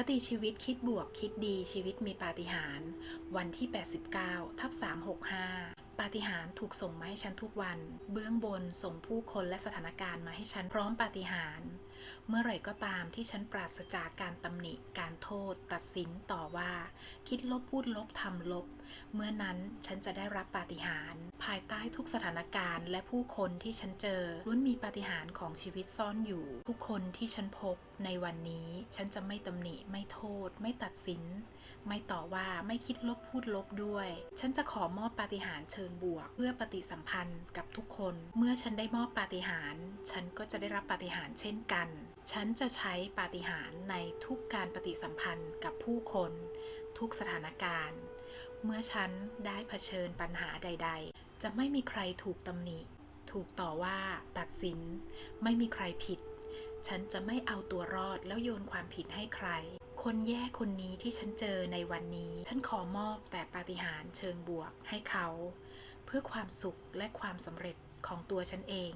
คติชีวิตคิดบวกคิดดีชีวิตมีปาฏิหาริย์วันที่ 89 ทับ 365 ปาฏิหาริย์ถูกส่งมาให้ฉันทุกวัน เบื้องบนส่งผู้คนและสถานการณ์มาให้ฉันพร้อมปาฏิหาริย์เมื่อไหร่ก็ตามที่ฉันปราศจากการตำหนิการ โทษ ตัดสินต่อว่า คิดลบพูดลบทำลบ เมื่อนั้นฉันจะได้รับปาฏิหาริย์ภายใต้ทุกสถานการณ์และผู้คนที่ฉันเจอล้วนมีปาฏิหาริย์ของชีวิตซ่อนอยู่ ทุกคนที่ฉันพบในวันนี้ฉันจะไม่ตำหนิไม่โทษ ไม่ตัดสิน ไม่ต่อว่าไม่คิดลบพูดลบด้วย ฉันจะขอมอบปาฏิหาริย์เชิงบวก เพื่อปฏิสัมพันธ์กับทุกคน เมื่อฉันได้มอบปาฏิหาริย์ฉันก็จะได้รับปาฏิหาริย์เช่นกัน ฉันจะใช้ปาฏิหาริย์ในทุกการปฏิสัมพันธ์กับผู้คนทุกสถานการณ์ เมื่อฉันได้เผชิญปัญหาใด ๆ จะไม่มีใครถูกตำหนิ ถูกต่อว่า ตัดสิน ไม่มีใครผิด ฉันจะไม่เอาตัวรอดแล้วโยนความผิดให้ใคร คนแย่คนนี้ที่ฉันเจอในวันนี้ ฉันขอมอบแต่ปาฏิหาริย์เชิงบวกให้เขา เพื่อความสุขและความสำเร็จของตัวฉันเอง